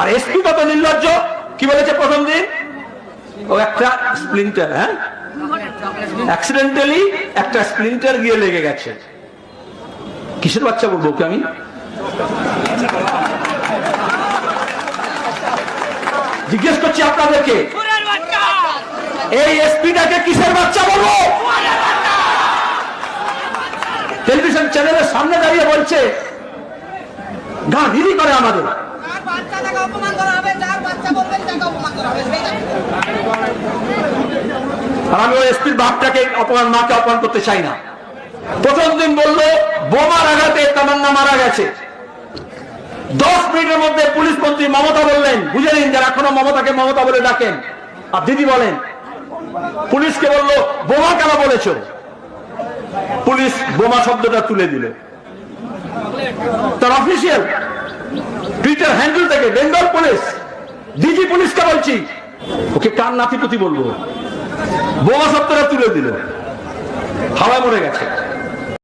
আর SP কত নির্লজ্জ? কি বলেছে প্রথম দিন? ও একটা স্প্লিন্টার হ্যাঁ? অ্যাক্সিডেন্টালি একটা স্প্লিন্টার গিয়ে লেগে গেছে। কিসের বাচ্চা বলব ওকে আমি? জিজ্ঞেস করছি আপনাদেরকে। এই এসপিটাকে কিসের বাচ্চা বলব? টেলিভিশন চ্যানেলের সামনে দাঁড়িয়ে বলছে গা হিরি করে আমাদের। বাচ্চা তাকে আর আমি ওই এসপির বাপটাকে অপমান, মাকে অপমান করতে চাই না। প্রথম দিন বলল বোমার আঘাতে তামান্না মারা গেছে। দশ মিনিটের মধ্যে পুলিশ মন্ত্রী মমতা বললেন, বুঝে নিন যারা এখনও মমতাকে মমতা বলে ডাকেন। আর দিদি বলেন, পুলিশকে বলল, বোমা কেন বলেছ? পুলিশ বোমা শব্দটা তুলে দিল। তার অফিসিয়াল টুইটার থেকে, বেঙ্গল পুলিশ, ডিজি পুলিশকে বলছি। ওকে কার নাতিপুতি বলব? বোমা সত্তরা তুলে দিল। হাওয়ায় মরে গেছে।